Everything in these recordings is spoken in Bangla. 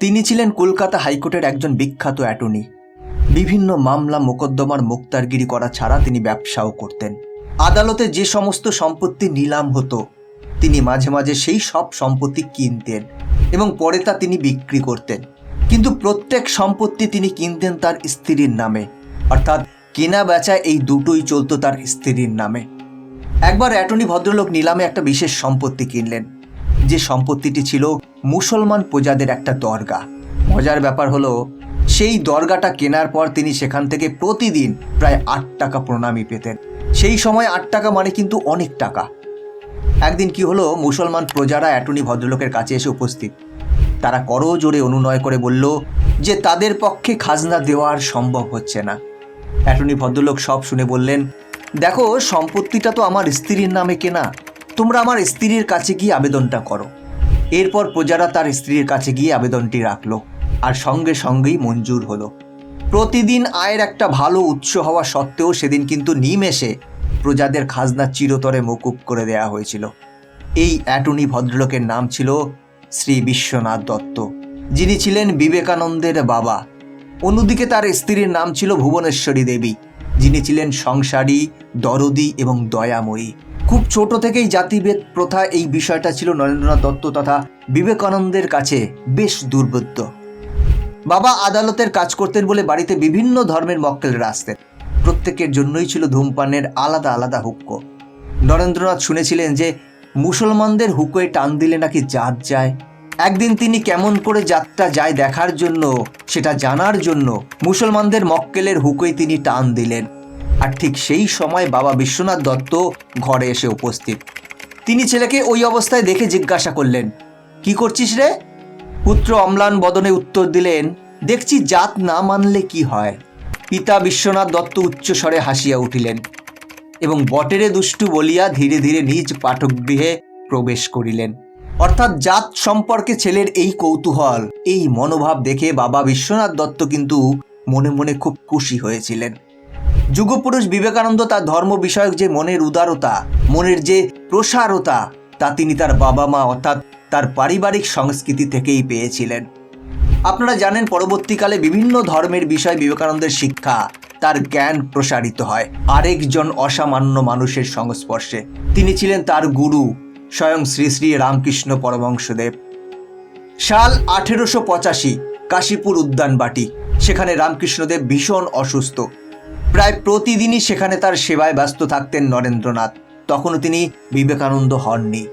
তিনি ছিলেন কলকাতা হাইকোর্টের একজন বিখ্যাত অ্যাটর্নি। বিভিন্ন মামলা মোকদ্দমার মুক্তারগিরি করা ছাড়া তিনি ব্যবসাও করতেন। আদালতে যে সমস্ত সম্পত্তি নিলাম হতো, তিনি মাঝে মাঝে সেই সব সম্পত্তি কিনতেন এবং পরে তা তিনি বিক্রি করতেন। কিন্তু প্রত্যেক সম্পত্তি তিনি কিনতেন তার স্ত্রীর নামে, অর্থাৎ কেনা বেচা এই দুটোই চলতো তার স্ত্রীর নামে। একবার অ্যাটর্নি ভদ্রলোক নিলামে একটা বিশেষ সম্পত্তি কিনলেন। যে সম্পত্তিটি ছিল মুসলমান প্রজাদের একটা দরগা। মজার ব্যাপার হলো, সেই দরগাটা কেনার পর তিনি সেখান থেকে প্রতিদিন প্রায় আট টাকা প্রণামী পেতেন। সেই সময় আট টাকা মানে কিন্তু অনেক টাকা। একদিন কি হলো, মুসলমান প্রজারা অ্যাটর্নি ভদ্রলোকের কাছে এসে উপস্থিত। তারা করো জোরে অনুনয় করে বলল, যে তাদের পক্ষে খাজনা দেওয়ার সম্ভব হচ্ছে না। অ্যাটর্নি ভদ্রলোক সব শুনে বললেন, দেখো, সম্পত্তিটা তো আমার স্ত্রীর নামে কেনা। তোমরা আমার স্ত্রীর কাছে গিয়ে আবেদনটা করো। এরপর প্রজারা তার স্ত্রীর কাছে গিয়ে আবেদনটি রাখল আর সঙ্গে সঙ্গেই মঞ্জুর হলো। প্রতিদিন আয়ের একটা ভালো উৎস হওয়া সত্ত্বেও সেদিন কিন্তু নিমেষে প্রজাদের খাজনা চিরতরে মকুব করে দেয়া হয়েছিল। এই অ্যাটর্নি ভদ্রলোকের নাম ছিল শ্রী বিশ্বনাথ দত্ত, যিনি ছিলেন বিবেকানন্দের বাবা। অন্যদিকে তার স্ত্রীর নাম ছিল ভুবনেশ্বরী দেবী, যিনি ছিলেন সংসারী, দরদি এবং দয়াময়ী। খুব ছোট থেকেই জাতিভেদ প্রথা এই বিষয়টা ছিল নরেন্দ্রনাথ দত্ত তথা বিবেকানন্দের কাছে বেশ দুর্বোধ্য। বাবা আদালতের কাজ করতেন বলে বাড়িতে বিভিন্ন ধর্মের মক্কেলরা আসতেন। প্রত্যেকের জন্যই ছিল ধূমপানের আলাদা আলাদা হুক্ক। নরেন্দ্রনাথ শুনেছিলেন যে, মুসলমানদের হুকোয় টান দিলে নাকি জাত যায়। একদিন তিনি কেমন করে জাতটা যায় দেখার জন্য, সেটা জানার জন্য মুসলমানদের মক্কেলের হুকোয় তিনি টান দিলেন। আর ঠিক সেই সময় বাবা বিশ্বনাথ দত্ত ঘরে এসে উপস্থিত। তিনি ছেলেকে ওই অবস্থায় দেখে জিজ্ঞাসা করলেন, কি করছিস রে? পুত্র অম্লান বদনে উত্তর দিলেন, দেখছি জাত না মানলে কি হয়? পিতা বিশ্বনাথ দত্ত উচ্চস্বরে হাসিয়া উঠিলেন এবং বটেরে দুষ্টু বলিয়া ধীরে ধীরে নিজ পাঠকগৃহে প্রবেশ করিলেন। অর্থাৎ জাত সম্পর্কে ছেলের এই কৌতূহল, এই মনোভাব দেখে বাবা বিশ্বনাথ দত্ত কিন্তু মনে মনে খুব খুশি হয়েছিলেন। যুগপুরুষ বিবেকানন্দ তার ধর্ম বিষয়ক যে মনের উদারতা, মনের যে প্রসারতা, তা তিনি তার বাবা মা অর্থাৎ তার পারিবারিক সংস্কৃতি থেকেই পেয়েছিলেন। আপনারা জানেন পরবর্তীকালে বিভিন্ন ধর্মের বিষয় বিবেকানন্দের শিক্ষা তার জ্ঞান প্রসারিত হয়। আরেকজন অসামান্য মানুষের সংস্পর্শে। তিনি ছিলেন তার গুরু স্বয়ং শ্রী শ্রী রামকৃষ্ণ পরমংশদেব সাল আঠেরোশো পঁচাশি, কাশীপুর উদ্যানবাটি। সেখানে রামকৃষ্ণদেব ভীষণ অসুস্থ। প্রায় প্রতিদিনই সেখানে তার সেবায় ব্যস্ত থাকতেন নরেন্দ্রনাথ। তখনও তিনি বিবেকানন্দ হননি।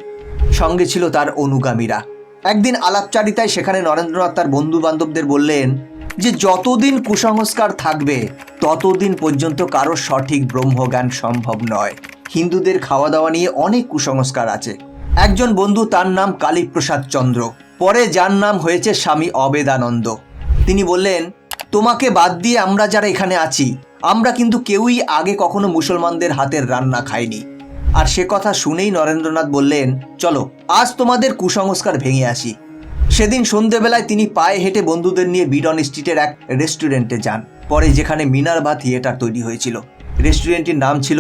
সঙ্গে ছিল তার অনুগামীরা। একদিন আলাপচারিতায় সেখানে নরেন্দ্রনাথ তার বন্ধু বান্ধবদের বললেন যে, যতদিন কুসংস্কার থাকবে, ততদিন পর্যন্ত কারও সঠিক ব্রহ্মজ্ঞান সম্ভব নয়। হিন্দুদের খাওয়া দাওয়া নিয়ে অনেক কুসংস্কার আছে। একজন বন্ধু তার নাম কালীপ্রসাদ চন্দ্র। পরে যার নাম হয়েছে স্বামী অবেদানন্দ। তিনি বললেন, তোমাকে বাদ দিয়ে আমরা যারা এখানে আছি আমরা কিন্তু কেউই আগে কখনো মুসলমানদের হাতের রান্না খাইনি। আর সে কথা শুনেই নরেন্দ্রনাথ বললেন, চলো, আজ তোমাদের কুসংস্কার ভেঙে আসি। সেদিন সন্ধেবেলায় তিনি পায়ে হেঁটে বন্ধুদের নিয়ে বিডন স্ট্রিটের এক রেস্টুরেন্টে যান, পরে যেখানে মিনারবা থিয়েটার তৈরি হয়েছিল। রেস্টুরেন্টটির নাম ছিল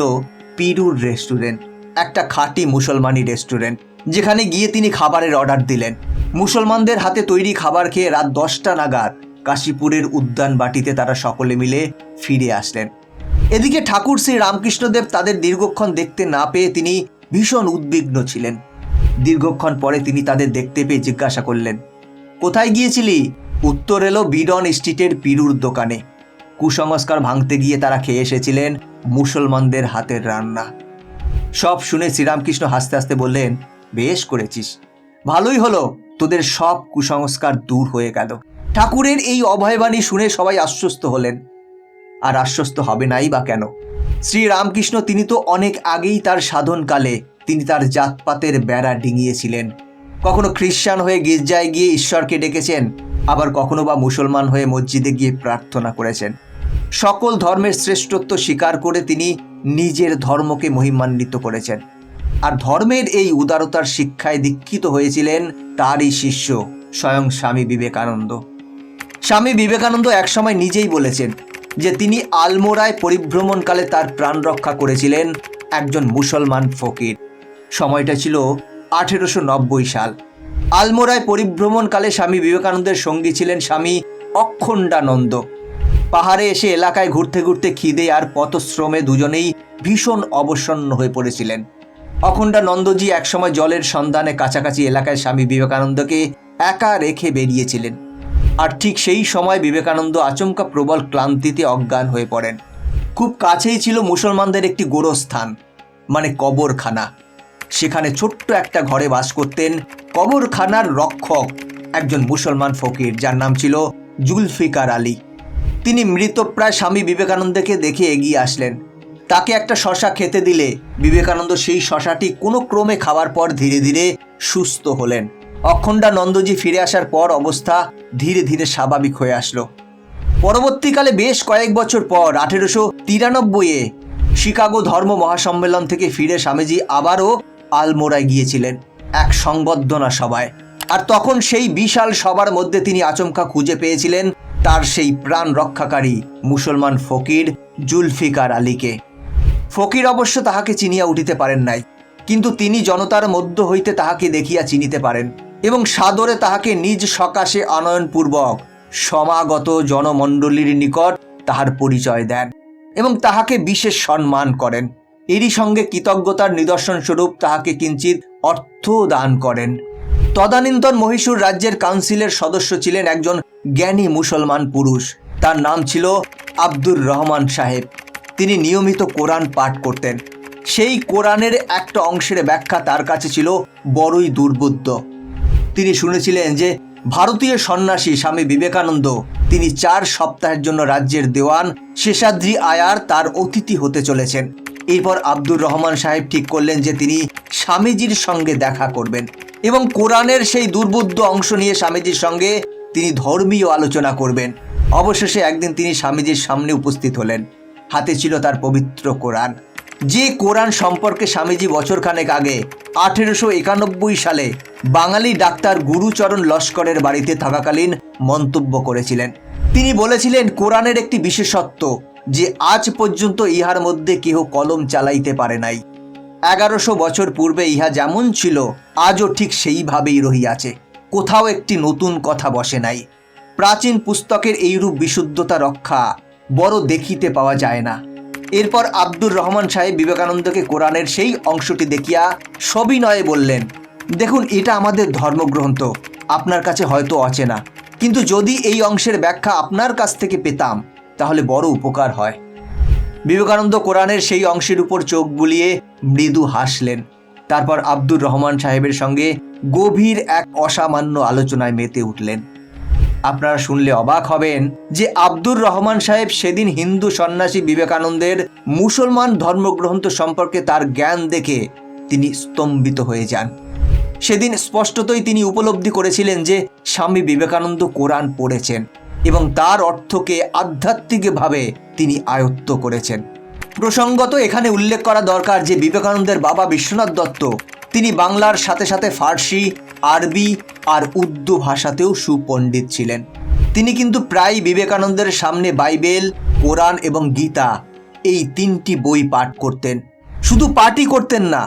পিরুর রেস্টুরেন্ট, একটা খাঁটি মুসলমানি রেস্টুরেন্ট, যেখানে গিয়ে তিনি খাবারের অর্ডার দিলেন। মুসলমানদের হাতে তৈরি খাবার খেয়ে রাত দশটা নাগাদ কাশীপুরের উদ্যান বাটিতে তারা সকলে মিলে ফিরে আসলেন। এদিকে ঠাকুর শ্রী রামকৃষ্ণদেব তাদের দীর্ঘক্ষণ দেখতে না পেয়ে তিনি ভীষণ উদ্বিগ্ন ছিলেন। দীর্ঘক্ষণ পরে তিনি তাদের দেখতে পেয়ে জিজ্ঞাসা করলেন, কোথায় গিয়েছিলি? উত্তর এলো, বিডন স্ট্রিটের পিরুর দোকানে। কুসংস্কার ভাঙতে গিয়ে তারা খেয়ে এসেছিলেন মুসলমানদের হাতের রান্না। সব শুনে শ্রীরামকৃষ্ণ হাসতে হাসতে বললেন, বেশ করেছিস। ভালোই হলো, তোদের সব কুসংস্কার দূর হয়ে গেল। ঠাকুরের এই অভয়বাণী শুনে সবাই আশ্বস্ত হলেন। আর আশ্বস্ত হবে নাই বা কেন? শ্রী রামকৃষ্ণ তিনি তো অনেক আগেই তার সাধনকালে তিনি তার জাতপাতের বেড়া ডিঙিয়েছিলেন। কখনো খ্রিস্টান হয়ে গির্জায় গিয়ে ঈশ্বরকে ডেকেছেন, আবার কখনো বা মুসলমান হয়ে মসজিদে গিয়ে প্রার্থনা করেছেন। সকল ধর্মের শ্রেষ্ঠত্ব স্বীকার করে তিনি নিজের ধর্মকে মহিমান্বিত করেছেন। আর ধর্মের এই উদারতার শিক্ষায় দীক্ষিত হয়েছিলেন তারই শিষ্য স্বয়ং স্বামী বিবেকানন্দ। স্বামী বিবেকানন্দ একসময় নিজেই বলেছেন যে তিনি আলমোড়ায় পরিভ্রমণকালে তার প্রাণ রক্ষা করেছিলেন একজন মুসলমান ফকির। সময়টা ছিল আঠেরোশো নব্বই সাল। আলমোড়ায় পরিভ্রমণকালে স্বামী বিবেকানন্দের সঙ্গী ছিলেন স্বামী অখণ্ডানন্দ পাহাড়ে এসে এলাকায় ঘুরতে ঘুরতে খিদে আর পথশ্রমে দুজনেই ভীষণ অবসন্ন হয়ে পড়েছিলেন। অখণ্ডানন্দজি একসময় জলের সন্ধানে কাছাকাছি এলাকায় স্বামী বিবেকানন্দকে একা রেখে বেরিয়েছিলেন। আর ঠিক সেই সময় বিবেকানন্দ আচমকা প্রবল ক্লান্তিতে অজ্ঞান হয়ে পড়েন। খুব কাছেই ছিল মুসলমানদের একটি গোরস্থান মানে কবরখানা। সেখানে ছোট্ট একটা ঘরে বাস করতেন কবরখানার রক্ষক একজন মুসলমান ফকির, যার নাম ছিল জুলফিকার আলী। তিনি মৃতপ্রায় স্বামী বিবেকানন্দকে দেখে এগিয়ে আসলেন। তাকে একটা শশা খেতে দিলে বিবেকানন্দ সেই শশাটি কোনো ক্রমে খাওয়ার পর ধীরে ধীরে সুস্থ হলেন। অখণ্ডানন্দজি ফিরে আসার পর অবস্থা ধীরে ধীরে স্বাভাবিক হয়ে আসলো। পরবর্তীকালে বেশ কয়েক বছর পর আঠেরোশো তিরানব্বইয়ে শিকাগো ধর্ম মহাসম্মেলন থেকে ফিরে স্বামীজি আবারও আলমোড়ায় গিয়েছিলেন এক সংবর্ধনা সভায়। আর তখন সেই বিশাল সবার মধ্যে তিনি আচমকা খুঁজে পেয়েছিলেন তার সেই প্রাণ রক্ষাকারী মুসলমান ফকির জুলফিকার আলীকে। ফকির অবশ্য তাহাকে চিনিয়া উঠিতে পারেন নাই, কিন্তু তিনি জনতার মধ্য হইতে তাহাকে দেখিয়া চিনিতে পারেন। সাদরে তাহাকে নিজ সকাশে আনয়নপূর্বক সমাগত জনমণ্ডলীর নিকট তাহার পরিচয় দেন এবং তাহাকে বিশেষ সম্মান করেন। এরই সঙ্গে কৃতজ্ঞতার নিদর্শন স্বরূপ তাহাকে কিঞ্চিত অর্থ দান করেন। তদানীন্তন মহীশূর রাজ্যের কাউন্সিলের সদস্য ছিলেন একজন জ্ঞানী মুসলমান পুরুষ। তার নাম ছিল আব্দুর রহমান সাহেব। তিনি নিয়মিত কোরআন পাঠ করতেন। সেই কোরআনের একটা অংশের ব্যাখ্যা তার কাছে ছিল বড়ই দুর্বোধ্য। তিনি শুনেছিলেন যে ভারতীয় সন্ন্যাসী স্বামী বিবেকানন্দ, তিনি চার সপ্তাহের জন্য রাজ্যের দেওয়ান শেষাদ্রি আয়ার তার অতিথি হতে চলেছেন। এরপর আব্দুর রহমান সাহেব ঠিক করলেন যে তিনি স্বামীজির সঙ্গে দেখা করবেন এবং কোরআনের সেই দুর্বোধ্য অংশ নিয়ে স্বামীজির সঙ্গে তিনি ধর্মীয় আলোচনা করবেন। অবশেষে একদিন তিনি স্বামীজির সামনে উপস্থিত হলেন। হাতে ছিল তার পবিত্র কোরআন। যে কোরআন সম্পর্কে স্বামীজি বছরখানেক আগে, আঠেরোশো একানব্বই সালে বাঙালি ডাক্তার গুরুচরণ লস্করের বাড়িতে থাকাকালীন মন্তব্য করেছিলেন। তিনি বলেছিলেন, কোরআনের একটি বিশেষত্ব যে আজ পর্যন্ত ইহার মধ্যে কেহ কলম চালাইতে পারে নাই। এগারোশো বছর পূর্বে ইহা যেমন ছিল, আজও ঠিক সেইভাবেই রহিয়াছে। কোথাও একটি নতুন কথা বসে নাই। প্রাচীন পুস্তকের এইরূপ বিশুদ্ধতা রক্ষা বড় দেখিতে পাওয়া যায় না। এরপর আব্দুর রহমান সাহেব বিবেকানন্দকে কোরআনের সেই অংশটি দেখিয়া সবিনয়ে বললেন, দেখুন, এটা আমাদের ধর্মগ্রন্থ। আপনার কাছে হয়তো অচেনা। কিন্তু যদি এই অংশের ব্যাখ্যা আপনার কাছ থেকে পেতাম, তাহলে বড় উপকার হয়। বিবেকানন্দ কোরআনের সেই অংশের উপর চোখ বুলিয়ে মৃদু হাসলেন। তারপর আব্দুর রহমান সাহেবের সঙ্গে গভীর এক অসামান্য আলোচনায় মেতে উঠলেন। আপনারা শুনলে অবাক হবেন যে আব্দুর রহমান সাহেব সেদিন হিন্দু সন্ন্যাসী বিবেকানন্দের মুসলমান ধর্মগ্রন্থ সম্পর্কে তার জ্ঞান দেখে তিনি স্তম্ভিত হয়ে যান। সেদিন স্পষ্টতই তিনি উপলব্ধি করেছিলেন যে স্বামী বিবেকানন্দ কোরআন পড়েছেন এবং তার অর্থকে আধ্যাত্মিকভাবে তিনি আয়ত্ত করেছেন। প্রসঙ্গত এখানে উল্লেখ করা দরকার যে বিবেকানন্দের বাবা বিশ্বনাথ দত্ত, তিনি বাংলার সাথে সাথে ফার্সি আরবি আর উর্দু ভাষাতেও সুপণ্ডিত ছিলেন। তিনি কিন্তু প্রায় বিবেকানন্দের সামনে বাইবেল, কোরআন এবং গীতা এই তিনটি বই পাঠ করতেন। শুধু পাঠই করতেন না,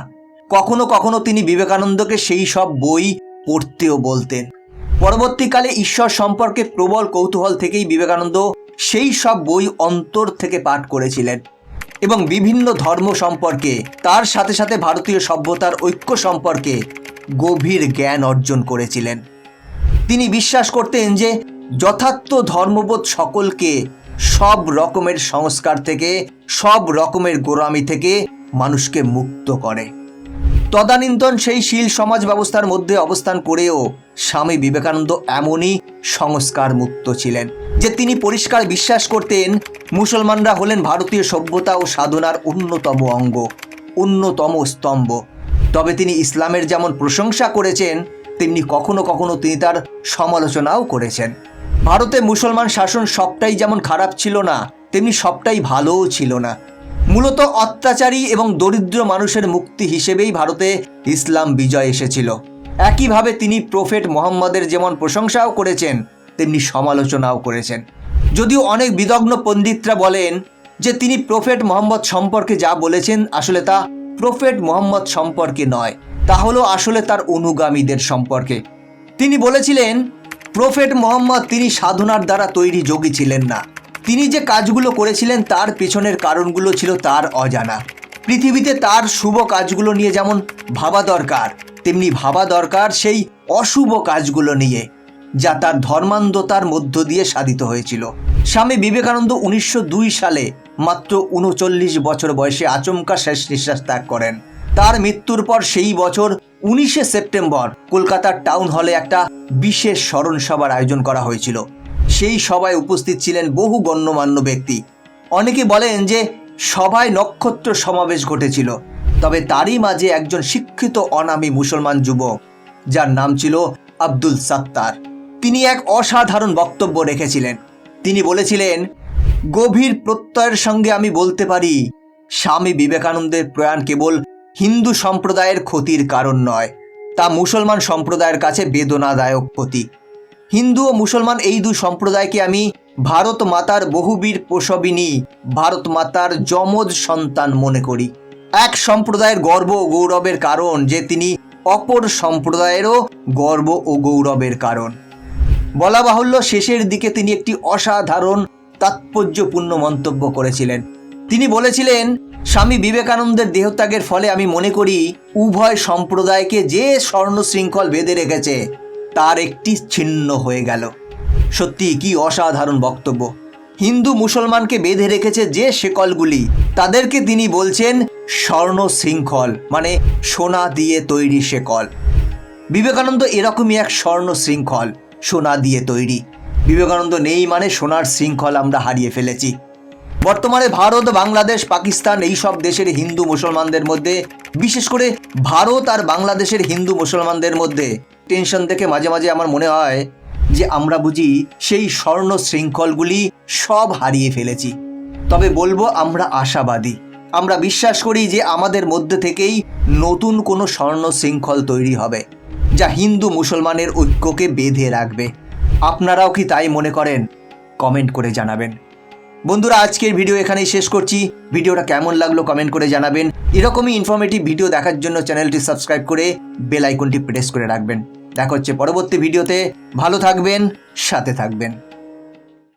কখনো কখনো তিনি বিবেকানন্দকে সেই সব বই পড়তেও বলতেন। পরবর্তীকালে ঈশ্বর সম্পর্কে প্রবল কৌতূহল থেকেই বিবেকানন্দ সেই সব বই অন্তর থেকে পাঠ করেছিলেন এবং বিভিন্ন ধর্ম সম্পর্কে, তার সাথে সাথে ভারতীয় সভ্যতার ঐক্য সম্পর্কে গভীর জ্ঞান অর্জন করেছিলেন। তিনি বিশ্বাস করতেন যে যথার্থ ধর্মবোধ সকলকে সব রকমের সংস্কার থেকে, সব রকমের গোড়ামি থেকে মানুষকে মুক্ত করে। তদানীন্তন সেই শীল সমাজ ব্যবস্থার মধ্যে অবস্থান করেও স্বামী বিবেকানন্দ এমনই সংস্কার মুক্ত ছিলেন, যে তিনি পরিষ্কার বিশ্বাস করতেন মুসলমানরা হলেন ভারতীয় সভ্যতা ও সাধনার অন্যতম অঙ্গ, অন্যতম স্তম্ভ। তবে তিনি ইসলামের যেমন প্রশংসা করেছেন, তেমনি কখনো কখনো তিনি তার সমালোচনাও করেছেন। ভারতে মুসলমান শাসন সবটাই যেমন খারাপ ছিল না, তেমনি সবটাই ভালোও ছিল না। মূলত অত্যাচারী এবং দরিদ্র মানুষের মুক্তি হিসেবেই ভারতে ইসলাম বিজয় এসেছিল। একইভাবে তিনি প্রফেট মোহাম্মদের যেমন প্রশংসাও করেছেন, তেমনি সমালোচনাও করেছেন। যদিও অনেক বিদগ্ন পণ্ডিতরা বলেন যে তিনি প্রফেট মোহাম্মদ সম্পর্কে যা বলেছেন আসলে তা প্রফেট মোহাম্মদ সম্পর্কে নয়, তা হলো আসলে তার অনুগামীদের সম্পর্কে। তিনি বলেছিলেন, প্রফেট মোহাম্মদ তিনি সাধনার দ্বারা তৈরি যোগী ছিলেন না। তিনি যে কাজগুলো করেছিলেন তার পেছনের কারণগুলো ছিল তার অজানা। পৃথিবীতে তার শুভ কাজগুলো নিয়ে যেমন ভাবা দরকার, তেমনি ভাবা দরকার সেই অশুভ কাজগুলো নিয়ে। যা তার ধর্মান্ধতার মধ্য দিয়ে সাধিত হয়েছিল। স্বামী বিবেকানন্দ উনিশশো দুই সালে মাত্র উনচল্লিশ বছর বয়সে আচমকা শেষ নিঃশ্বাস ত্যাগ করেন। তার মৃত্যুর পর সেই বছর উনিশে সেপ্টেম্বর কলকাতার টাউন হলে একটা বিশেষ স্মরণ সভার আয়োজন করা হয়েছিল। সেই সভায় উপস্থিত ছিলেন বহু গণ্যমান্য ব্যক্তি। অনেকে বলেন যে সভায় নক্ষত্র সমাবেশ ঘটেছিল, তবে তারই মাঝে একজন শিক্ষিত অনামী মুসলমান যুবক, যার নাম ছিল আব্দুল সাত্তার। তিনি এক অসাধারণ বক্তব্য রেখেছিলেন। তিনি বলেছিলেন, গভীর প্রত্যয়ের সঙ্গে আমি বলতে পারি, স্বামী বিবেকানন্দের প্রয়াণ কেবল হিন্দু সম্প্রদায়ের ক্ষতির কারণ নয়, তা মুসলমান সম্প্রদায়ের কাছে বেদনাদায়ক ক্ষতি হিন্দু ও মুসলমান এই দুই সম্প্রদায়কে আমি ভারত মাতার বহুবীর প্রসবিনী, ভারত মাতার যমজ সন্তান মনে করি। এক সম্প্রদায়ের গর্ব ও গৌরবের কারণ যে তিনি অপর সম্প্রদায়েরও গর্ব ও গৌরবের কারণ। বলা বাহুল্য শেষের দিকে তিনি একটি অসাধারণ তাৎপর্যপূর্ণ মন্তব্য করেছিলেন। তিনি বলেছিলেন, স্বামী বিবেকানন্দের দেহত্যাগের ফলে আমি মনে করি উভয় সম্প্রদায়কে যে স্বর্ণ শৃঙ্খল বেঁধে রেখেছে, তার একটি ছিন্ন হয়ে গেল। সত্যি কি অসাধারণ বক্তব্য। হিন্দু মুসলমানকে বেঁধে রেখেছে যে শেকলগুলি, তাদেরকে তিনি বলছেন স্বর্ণ শৃঙ্খল মানে সোনা দিয়ে তৈরি শেকল। বিবেকানন্দ এরকমই এক স্বর্ণ শৃঙ্খল সোনা দিয়ে তৈরি। বিবেকানন্দ নেই মানে সোনার শৃঙ্খল আমরা হারিয়ে ফেলেছি। বর্তমানে ভারত, বাংলাদেশ, পাকিস্তান এই সব দেশের হিন্দু মুসলমানদের মধ্যে, বিশেষ করে ভারত আর বাংলাদেশের হিন্দু মুসলমানদের মধ্যে টেনশন দেখে মাঝে মাঝে আমার মনে হয় যে আমরা বুঝি সেই স্বর্ণ শৃঙ্খলগুলি সব হারিয়ে ফেলেছি। তবে বলব আমরা আশাবাদী। আমরা বিশ্বাস করি যে আমাদের মধ্যে থেকেই নতুন কোনো স্বর্ণ শৃঙ্খল তৈরি হবে। যা হিন্দু মুসলমানের ঐক্যকে বেঁধে রাখবে। আপনারাও কি তাই মনে করেন? কমেন্ট করে জানাবেন। বন্ধুরা, আজকের ভিডিও এখানেই শেষ করছি। ভিডিওটা কেমন লাগল কমেন্ট করে জানাবেন। এরকমই ইনফরমেটিভ ভিডিও দেখার জন্য চ্যানেলটি সাবস্ক্রাইব করে বেল আইকনটি প্রেস করে রাখবেন। দেখা হচ্ছে পরবর্তী ভিডিওতে। ভালো থাকবেন, সাথে থাকবেন।